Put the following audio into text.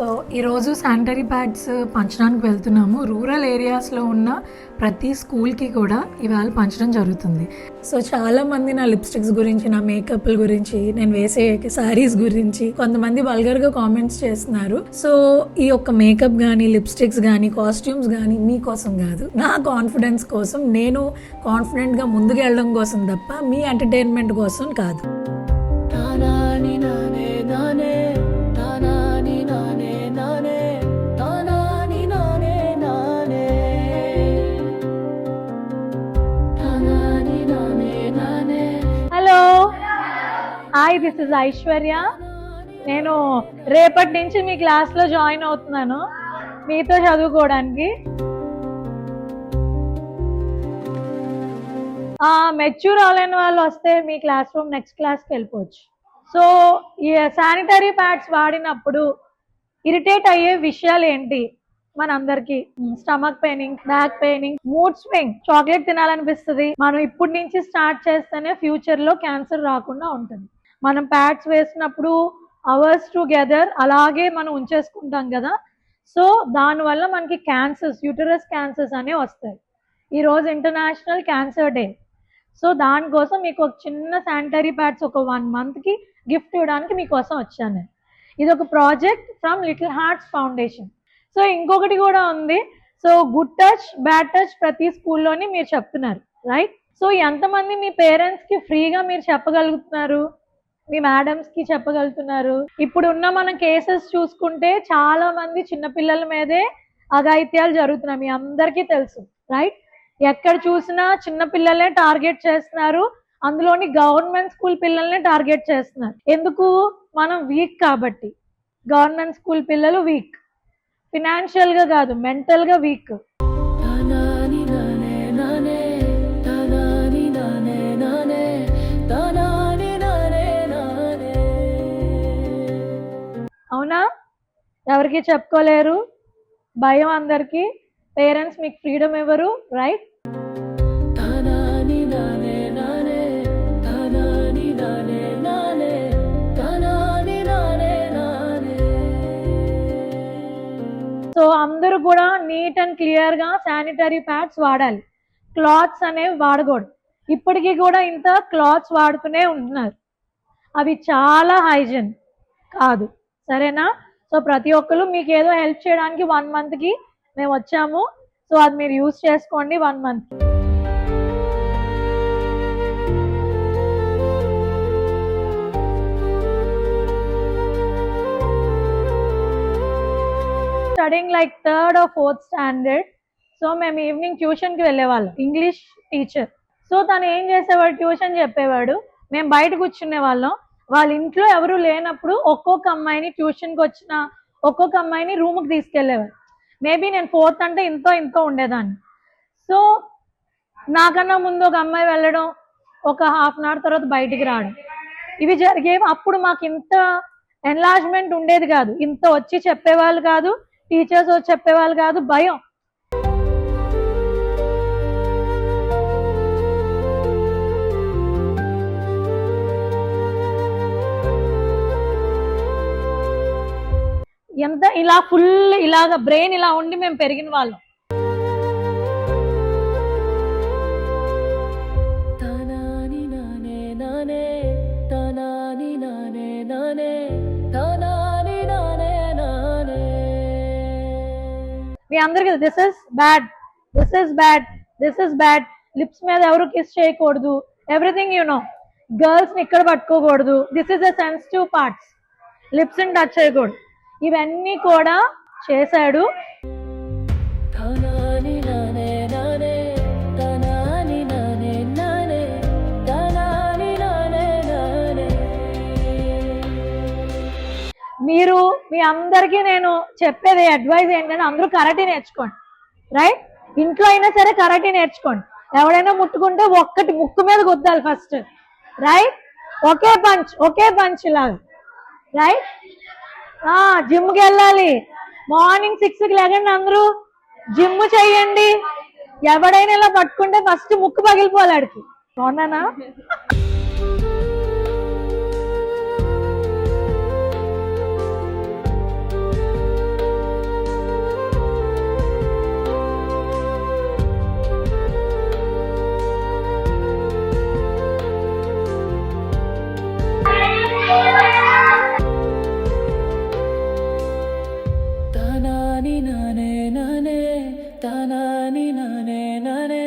So ఈరోజు sanitary pads పంచడానికి వెళ్తున్నాము. రూరల్ ఏరియాస్లో ఉన్న ప్రతి స్కూల్కి కూడా ఇవాళ పంచడం జరుగుతుంది. సో చాలామంది నా లిప్స్టిక్స్ గురించి నా మేకప్ల గురించి నేను వేసే శారీస్ గురించి కొంతమంది వల్గర్గా కామెంట్స్ చేస్తున్నారు. సో ఈ యొక్క మేకప్ కానీ లిప్స్టిక్స్ కానీ కాస్ట్యూమ్స్ కానీ మీకోసం కాదు. నా కాన్ఫిడెన్స్ కోసం నేను కాన్ఫిడెంట్గా ముందుకు వెళ్ళడం కోసం తప్ప మీ ఎంటర్టైన్మెంట్ కోసం కాదు. Hi this is Aishwarya. నేను రేపటి నుంచి మీ క్లాస్లో జాయిన్ అవుతున్నాను. మీతో చదువుకోవడానికి. మెచ్యూర్ అవ్వలేని వాళ్ళు వస్తే మీ క్లాస్ రూమ్ నెక్స్ట్ క్లాస్కి వెళ్ళిపోవచ్చు. సో ఈ శానిటరీ ప్యాడ్స్ వాడినప్పుడు ఇరిటేట్ అయ్యే విషయాలు ఏంటి? మనందరికి stomach paining back paining mood swing chocolate తినాలనిపిస్తుంది. మనం ఇప్పటి నుంచి స్టార్ట్ చేస్తేనే ఫ్యూచర్లో క్యాన్సర్ రాకుండా ఉంటుంది. మనం ప్యాడ్స్ వేసినప్పుడు అవర్స్ టుగెదర్ అలాగే మనం ఉంచేసుకుంటాం కదా. సో దానివల్ల మనకి క్యాన్సర్స్ యూటరస్ క్యాన్సర్స్ అనేవి వస్తాయి. ఈ రోజు ఇంటర్నేషనల్ క్యాన్సర్ డే సో దానికోసం మీకు ఒక చిన్న శానిటరీ ప్యాడ్స్ ఒక వన్ మంత్కి గిఫ్ట్ ఇవ్వడానికి మీకోసం వచ్చాను నేను. ఇది ఒక project from little hearts foundation so ఇంకొకటి కూడా ఉంది. So good touch bad touch ప్రతి స్కూల్లోని మీరు చెప్తున్నారు రైట్ సో ఎంతమంది మీ పేరెంట్స్కి ఫ్రీగా మీరు చెప్పగలుగుతున్నారు? మీ మేడమ్స్కి చెప్పగలుగుతున్నారు. ఇప్పుడు ఉన్న మన కేసెస్ చూసుకుంటే చాలా మంది చిన్నపిల్లల మీదే అఘాయిత్యాలు జరుగుతున్నాయి. మీ అందరికీ తెలుసు రైట్ ఎక్కడ చూసినా చిన్న పిల్లలే టార్గెట్ చేస్తున్నారు. అందులోని గవర్నమెంట్ స్కూల్ పిల్లల్ని టార్గెట్ చేస్తున్నారు. ఎందుకు? మనం వీక్ కాబట్టి. గవర్నమెంట్ స్కూల్ పిల్లలు వీక్ ఫినాన్షియల్గా కాదు మెంటల్గా వీక్ ఎవరికి చెప్పుకోలేరు? భయం అందరికి. పేరెంట్స్ మీకు ఫ్రీడమ్ ఇవ్వరు రైట్ సో అందరూ కూడా నీట్ అండ్ క్లియర్గా శానిటరీ ప్యాడ్స్ వాడాలి. క్లాత్స్ అనేవి వాడకూడదు. ఇప్పటికీ కూడా ఇంత క్లాత్స్ వాడుతూనే ఉంటున్నారు. అవి చాలా హైజీన్ కాదు. సరేనా? సో ప్రతి ఒక్కరు మీకు ఏదో హెల్ప్ చేయడానికి వన్ మంత్కి మేము వచ్చాము. సో అది మీరు యూస్ చేసుకోండి one month studying like third or fourth standard so మేము ఈవినింగ్ ట్యూషన్కి వెళ్ళేవాళ్ళం. ఇంగ్లీష్ టీచర్ సో తను ఏం చేసేవాడు? ట్యూషన్ చెప్పేవాడు. మేము బయట కూర్చునే వాళ్ళం. వాళ్ళ ఇంట్లో ఎవరు లేనప్పుడు ఒక్కొక్క అమ్మాయిని ట్యూషన్కి వచ్చిన ఒక్కొక్క అమ్మాయిని రూమ్కి తీసుకెళ్ళేవారు. మేబీ నేను ఫోర్త్ అంటే ఇంతో ఇంతో ఉండేదాన్ని. సో నాకన్నా ముందు ఒక అమ్మాయి వెళ్ళడం ఒక హాఫ్ అన్ అవర్ తర్వాత బయటికి రావడం. ఇవి జరిగేవి అప్పుడు మాకు ఇంత ఎన్లాజ్మెంట్ ఉండేది కాదు. ఇంత వచ్చి చెప్పేవాళ్ళు కాదు టీచర్స్ వచ్చి చెప్పేవాళ్ళు కాదు భయం. ఎంత ఇలా ఫుల్ ఇలాగ బ్రెయిన్ ఇలా ఉండి మేము పెరిగిన వాళ్ళం. మీ అందరికి this is bad this is bad this is bad. Lips మీద ఎవరు కిస్ చేయకూడదు. Everything you know. గర్ల్స్ని ఇక్కడ పట్టుకోకూడదు. This is the sensitive parts. లిప్స్ని touch చేయకూడదు. ఇవన్నీ కూడా చేశాడు. మీరు మీ అందరికీ నేను చెప్పేది అడ్వైస్ ఏంటంటే అందరూ కరాటే నేర్చుకోండి రైట్ ఇంట్లో అయినా సరే కరాటే నేర్చుకోండి. ఎవడైనా ముట్టుకుంటే ఒక్కటి ముక్కు మీద గుద్దాలి ఫస్ట్ రైట్ ఒకే పంచ్ ఒకే పంచ్ లాగా రైట్ జిమ్కి వెళ్ళాలి. మార్నింగ్ సిక్స్కి లేకండి అందరూ. జిమ్ చెయ్యండి ఎవడైనా ఇలా పట్టుకుంటే ఫస్ట్ ముక్కు పగిలిపోవాలి ఆడికి. అవునానా na na na na